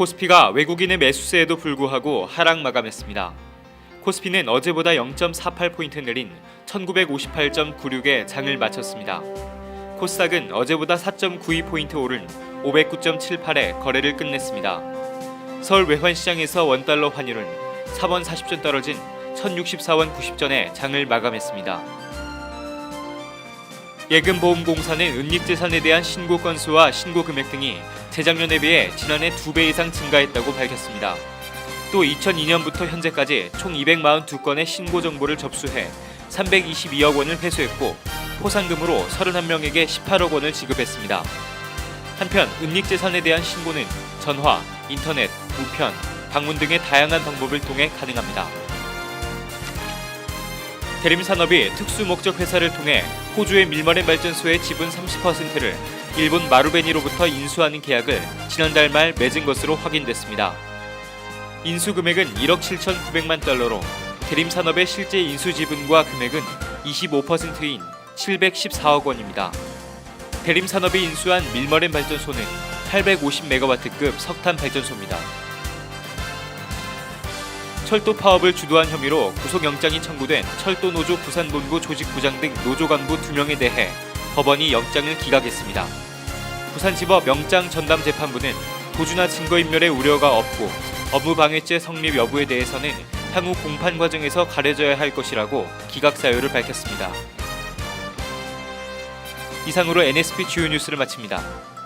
코스피가 외국인의 매수세에도 불구하고 하락 마감했습니다. 코스피는 어제보다 0.48포인트 느린 1958.96에 장을 마쳤습니다. 코스닥은 어제보다 4.92포인트 오른 509.78에 거래를 끝냈습니다. 서울 외환시장에서 원달러 환율은 4원 40전 떨어진 1064원 90전에 장을 마감했습니다. 예금보험공사는 은닉재산에 대한 신고 건수와 신고 금액 등이 재작년에 비해 지난해 2배 이상 증가했다고 밝혔습니다. 또 2002년부터 현재까지 총 242건의 신고 정보를 접수해 322억 원을 회수했고 포상금으로 31명에게 18억 원을 지급했습니다. 한편 은닉재산에 대한 신고는 전화, 인터넷, 우편, 방문 등의 다양한 방법을 통해 가능합니다. 대림산업이 특수목적 회사를 통해 호주의 밀머렌 발전소의 지분 30%를 일본 마루베니로부터 인수하는 계약을 지난달 말 맺은 것으로 확인됐습니다. 인수 금액은 1억 7,900만 달러로 대림산업의 실제 인수 지분과 금액은 25%인 714억 원입니다. 대림산업이 인수한 밀머렌 발전소는 850메가와트급 석탄 발전소입니다. 철도 파업을 주도한 혐의로 구속영장이 청구된 철도노조 부산본부 조직부장 등 노조 간부 2명에 대해 법원이 영장을 기각했습니다. 부산지법 영장 전담 재판부는 도주나 증거인멸의 우려가 없고 업무방해죄 성립 여부에 대해서는 향후 공판 과정에서 가려져야 할 것이라고 기각 사유를 밝혔습니다. 이상으로 NSP 주요 뉴스를 마칩니다.